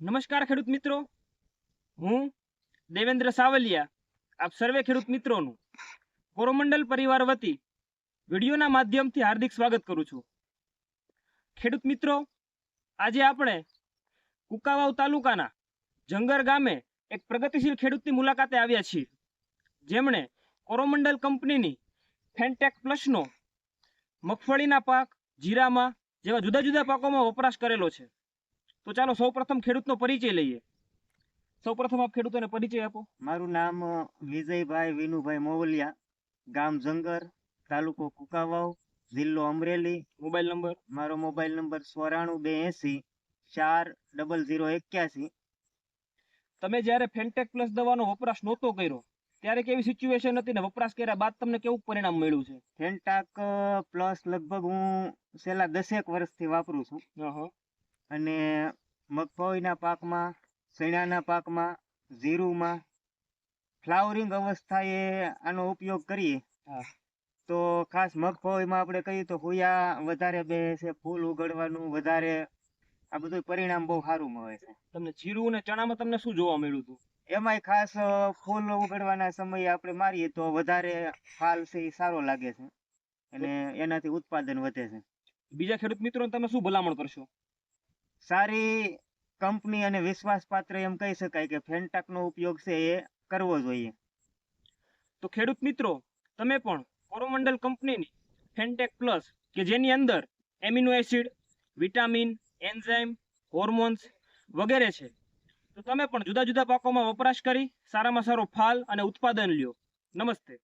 નમસ્કાર ખેડૂત મિત્રો. હું દેવેન્દ્ર સાવલિયા, આપ સર્વે ખેડૂત મિત્રોનું કોરોમંડલ પરિવાર વતી વિડીયોના માધ્યમથી હાર્દિક સ્વાગત કરું છું. ખેડૂત મિત્રો, આજે આપણે કુકાવાવ તાલુકાના જંગર ગામે એક પ્રગતિશીલ ખેડૂતની મુલાકાતે આવ્યા છીએ. જેમણે કોરોમંડલ કંપનીની ફેન્ટેક પ્લસનો મગફળીના પાક, જીરામાં જેવા જુદા જુદા પાકોમાં વપરાશ કરેલો છે. તો ચાલો સૌપ્રથમ ખેડૂતનો પરિચય લઈએ. સૌપ્રથમ આપ ખેડૂતોને પરિચય આપો. મારું નામ વિજયભાઈ વિનુભાઈ મોવલિયા ગામ જંગર તાલુકો કુકાવાવ જિલ્લો અમરેલી. Mobile number? મારો મોબાઈલ નંબર ચોરાણું બે એસી ચાર ડબલ ઝીરો એક્યાસી. તમે જ્યારે ફેન્ટેક પ્લસ દવાનો વપરાશ નહોતો કર્યો ત્યારે કેવી સિચ્યુએશન હતી ને વપરાશ કર્યા બાદ તમને કેવું પરિણામ મળ્યું છે? ફેન્ટાક પ્લસ લગભગ હું છેલ્લા દસેક વર્ષથી વાપરું છું. અને મગફળીના પાકમાં ચણાના પાકમાં જીરુમાં ફ્લાવરિંગ અવસ્થાએ આનો ઉપયોગ કરીએ. તો ખાસ મગફળીમાં આપણે કહીએ તો હુયા વધારે બે છે ફૂલ ઉગડવાનું વધારે આ બધું પરિણામ બહુ સારું મળે છે. તમને જીરું અને ચણામાં તમને શું જોવા મળ્યું હતું? એમાંય ખાસ ફૂલ ઉગડવાના સમયે આપણે મારીએ તો વધારે ફાલ છે એ સારો લાગે છે. અને એનાથી ઉત્પાદન વધે છે. બીજા ખેડૂત મિત્રોને તમે શું ભલામણ કરશો? સારી કંપની અને વિશ્વાસપાત્ર એમ કહી શકાય કે ફેન્ટાકનો ઉપયોગ છે એ કરવો જોઈએ. તો ખેડૂત મિત્રો, તમે પણ કોરોમંડલ કંપનીની ફેન્ટેક પ્લસ કે જેની અંદર amino acid, vitamin, enzyme, hormones વગેરે છે, તો તમે પણ જુદા જુદા પાકોમાં વપરાશ કરી સારામાં સારો ફાલ અને ઉત્પાદન લ્યો. નમસ્તે.